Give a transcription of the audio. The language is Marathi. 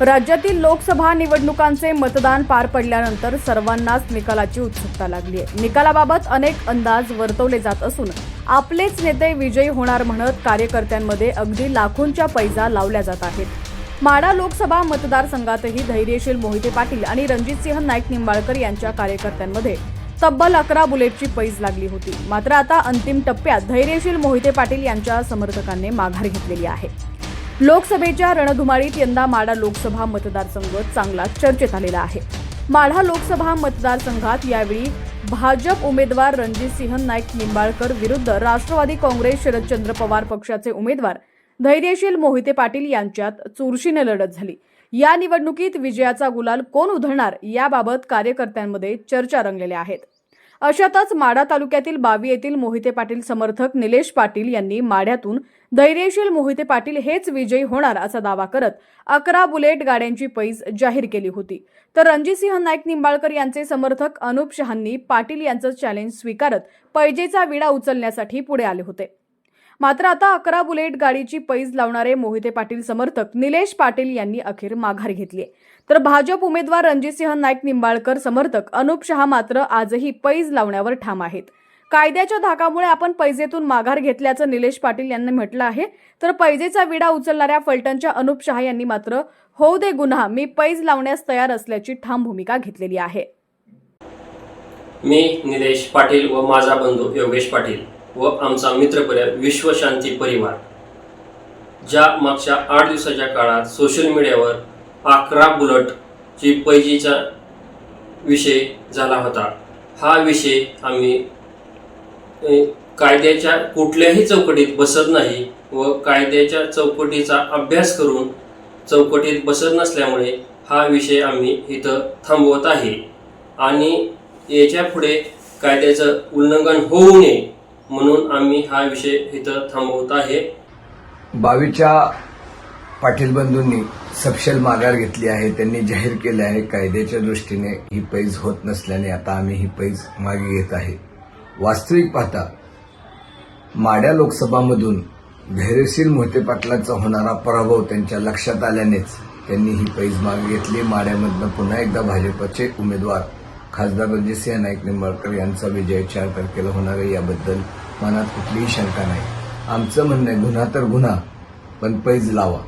राज्यातील लोकसभा निवडणुकांचे मतदान पार पडल्यानंतर सर्वांनाच निकालाची उत्सुकता लागली आहे. निकालाबाबत अनेक अंदाज वर्तवले जात असून आपलेच नेते विजयी होणार म्हणत कार्यकर्त्यांमध्ये अगदी लाखोंच्या पैजा लावल्या जात आहेत. माडा लोकसभा मतदारसंघातही धैर्यशील मोहिते पाटील आणि रणजितसिंह नाईक निंबाळकर यांच्या कार्यकर्त्यांमध्ये तब्बल अकरा बुलेटची पैज लागली होती. मात्र आता अंतिम टप्प्यात धैर्यशील मोहिते पाटील यांच्या समर्थकांनी माघार घेतलेली आहे. लोकसभेच्या रणधुमाळीत यंदा माढा लोकसभा मतदारसंघ चांगला चर्चेत आलेला आहे. माढा लोकसभा मतदारसंघात यावेळी भाजप उमेदवार रणजितसिंह नाईक निंबाळकर विरुद्ध राष्ट्रवादी काँग्रेस शरदचंद्र पवार पक्षाचे उमेदवार धैर्यशील मोहिते पाटील यांच्यात चुरशीने लढत झाली. या निवडणुकीत विजयाचा गुलाल कोण उधळणार याबाबत कार्यकर्त्यांमध्ये चर्चा रंगलेल्या आहेत. अशातच माढा तालुक्यातील बावी येथील मोहिते पाटील समर्थक निलेश पाटील यांनी माढ्यातून धैर्यशील मोहिते पाटील हेच विजयी होणार असा दावा करत अकरा बुलेट गाड्यांची पैज जाहीर केली होती. तर रणजितसिंह नाईक निंबाळकर यांचे समर्थक अनुप शहांनी पाटील यांचं चॅलेंज स्वीकारत पैजेचा विडा उचलण्यासाठी पुढे आले होते. मात्र आता अकरा बुलेट गाडीची पैज लावणारे मोहिते पाटील समर्थक निलेश पाटील यांनी अखेर माघार घेतली तर भाजप उमेदवार रणजितसिंह नाईक निंबाळकर समर्थक अनुप शहा मात्र आजही पैज लावण्यावर ठाम आहेत. कायद्याच्या धाकामुळे आपण पैजेतून माघार घेतल्याचं निलेश पाटील यांनी म्हटलं आहे. तर पैजेचा विडा उचलणाऱ्या फलटणच्या अनुप शहा यांनी मात्र होऊ दे गुन्हा मी पैज लावण्यास तयार असल्याची ठाम भूमिका घेतलेली आहे. मी निलेश पाटील व माझा बंधू योगेश पाटील. व आमचा मित्रपरिवार विश्वशांती परिवार. ज्या मागच्या आठ दिवसाच्या काळात सोशल मीडियावर अकरा बुलटची पैजीचा विषय झाला होता. हा विषय आम्ही कायद्याच्या कुठल्याही चौकटीत बसत नाही व कायद्याच्या चौकटीचा अभ्यास करून चौकटीत बसत नसल्यामुळे हा विषय आम्ही इथं थांबवत आहे. आणि याच्यापुढे कायद्याचं उल्लंघन होऊ नये म्हणून आम्ही हा विषय इथं थांबवत आहे. बावीच्या पाटील बंधूंनी सपशेल माघार घेतली आहे. त्यांनी जाहीर केले आहे कायद्याच्या दृष्टीने ही पैज होत नसल्याने आता आम्ही ही पैज मागे घेत आहे. वास्तविक पाहता माड्या लोकसभामधून धैर्यशील मोहिते पाटलांचा होणारा पराभव त्यांच्या लक्षात आल्यानेच त्यांनी ही पैज मागे घेतली. माड्यामधनं पुन्हा एकदा भाजपचे उमेदवार खासदार रणजितसिंह नाईक निंबाळकर यांचा विजय चार तारखेला होणार आहे. याबद्दल मनात कुठलीही शंका नाही. आमचं म्हणणं आहे गुन्हा तर गुन्हा पण पैज लावा.